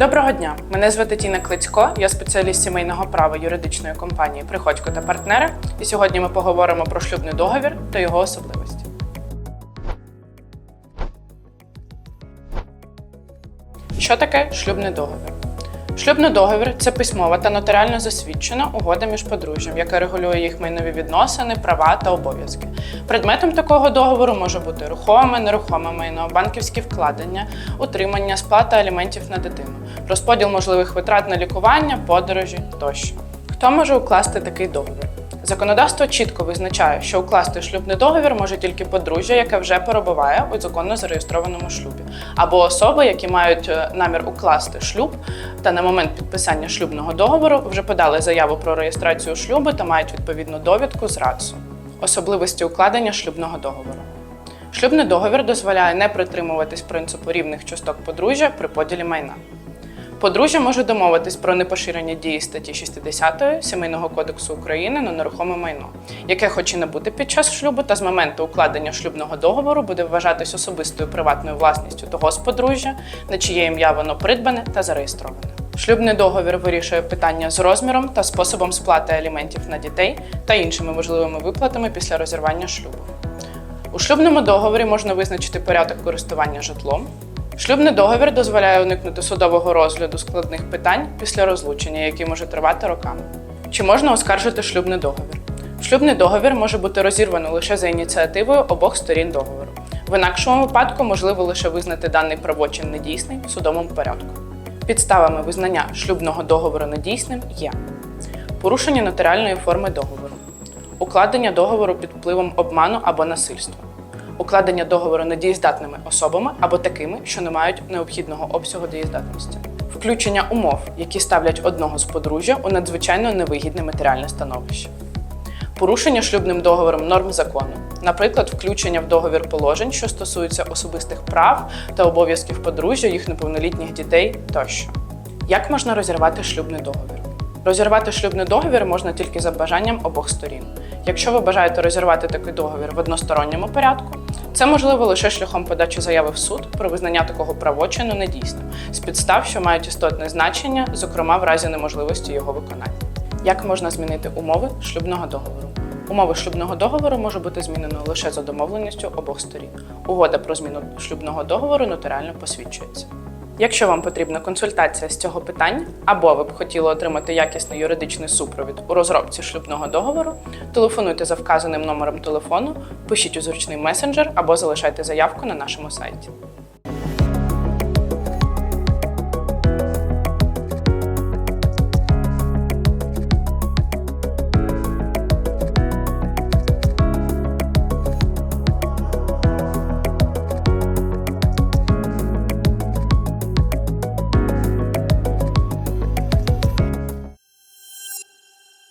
Доброго дня! Мене звати Тіна Клицько, я спеціаліст сімейного права юридичної компанії Приходько та партнери. І сьогодні ми поговоримо про шлюбний договір та його особливості. Що таке шлюбний договір? Шлюбний договір це письмова та нотаріально засвідчена угода між подружжям, яка регулює їх майнові відносини, права та обов'язки. Предметом такого договору може бути рухоме, нерухоме майно, банківські вкладення, утримання, сплата аліментів на дитину, розподіл можливих витрат на лікування, подорожі тощо. Хто може укласти такий договір? Законодавство чітко визначає, що укласти шлюбний договір може тільки подружжя, яке вже перебуває у законно зареєстрованому шлюбі, або особи, які мають е, намір укласти шлюб та на момент підписання шлюбного договору вже подали заяву про реєстрацію шлюбу та мають відповідну довідку з РАЦУ. Особливості укладення шлюбного договору. Шлюбний договір дозволяє не притримуватись принципу рівних часток подружжя при поділі майна. Подружжя може домовитись про непоширення дії статті 60 Сімейного кодексу України на нерухоме майно, яке хоч і не буде під час шлюбу, та з моменту укладення шлюбного договору буде вважатись особистою приватною власністю того з подружжя, на чиє ім'я воно придбане та зареєстроване. Шлюбний договір вирішує питання з розміром та способом сплати аліментів на дітей та іншими можливими виплатами після розірвання шлюбу. У шлюбному договорі можна визначити порядок користування житлом. Шлюбний договір дозволяє уникнути судового розгляду складних питань після розлучення, які може тривати роками. Чи можна оскаржити шлюбний договір? Шлюбний договір може бути розірвано лише за ініціативою обох сторін договору. В інакшому випадку можливо лише визнати даний правочин недійсний в судовому порядку. Підставами визнання шлюбного договору недійсним є порушення нотаріальної форми договору, укладення договору під впливом обману або насильства, укладення договору недієздатними особами або такими, що не мають необхідного обсягу дієздатності, включення умов, які ставлять одного з подружжя у надзвичайно невигідне матеріальне становище. Порушення шлюбним договором норм закону, наприклад, включення в договір положень, що стосуються особистих прав та обов'язків подружжя, їх неповнолітніх дітей тощо. Як можна розірвати шлюбний договір? Розірвати шлюбний договір можна тільки за бажанням обох сторін. Якщо ви бажаєте розірвати такий договір в односторонньому порядку, це можливо лише шляхом подачі заяви в суд про визнання такого правочину недійсним з підстав, що мають істотне значення, зокрема в разі неможливості його виконання. Як можна змінити умови шлюбного договору? Умови шлюбного договору може бути змінено лише за домовленістю обох сторін. Угода про зміну шлюбного договору нотаріально посвідчується. Якщо вам потрібна консультація з цього питання, або ви б хотіли отримати якісний юридичний супровід у розробці шлюбного договору, телефонуйте за вказаним номером телефону, пишіть у зручний месенджер або залишайте заявку на нашому сайті.